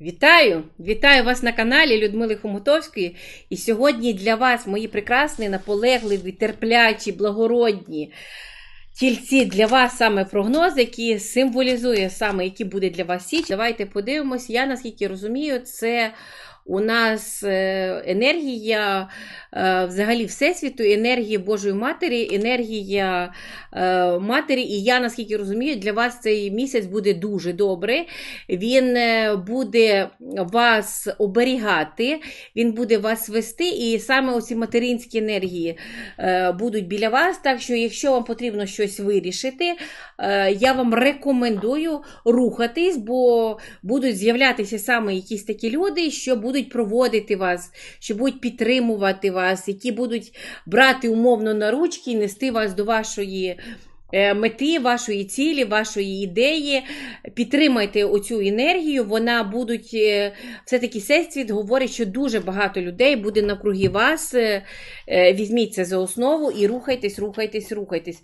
Вітаю! Вітаю вас на каналі Людмили Хомутовської. І сьогодні для вас, мої прекрасні, наполегливі, терплячі, благородні тільці, для вас саме прогноз, який символізує саме, який буде для вас січ. Давайте подивимось. Я наскільки розумію, це у нас е, енергія е, взагалі Всесвіту, енергія Божої Матері, енергія е, Матері. І я наскільки розумію, для вас цей місяць буде дуже добре. Він буде вас оберігати, він буде вас вести, і саме оці материнські енергії будуть біля вас. Так що, якщо вам потрібно щось вирішити, я вам рекомендую рухатись, бо будуть з'являтися саме якісь такі люди, що будуть проводити вас, що будуть підтримувати вас, які будуть брати умовно на ручки і нести вас до вашої. е, Мети вашої цілі, вашої ідеї, підтримайте оцю енергію. Вона будуть е, все-таки всесвіт говорить, що дуже багато людей буде навкруги вас. Е, Візьміть це за основу і рухайтесь, рухайтесь, рухайтесь.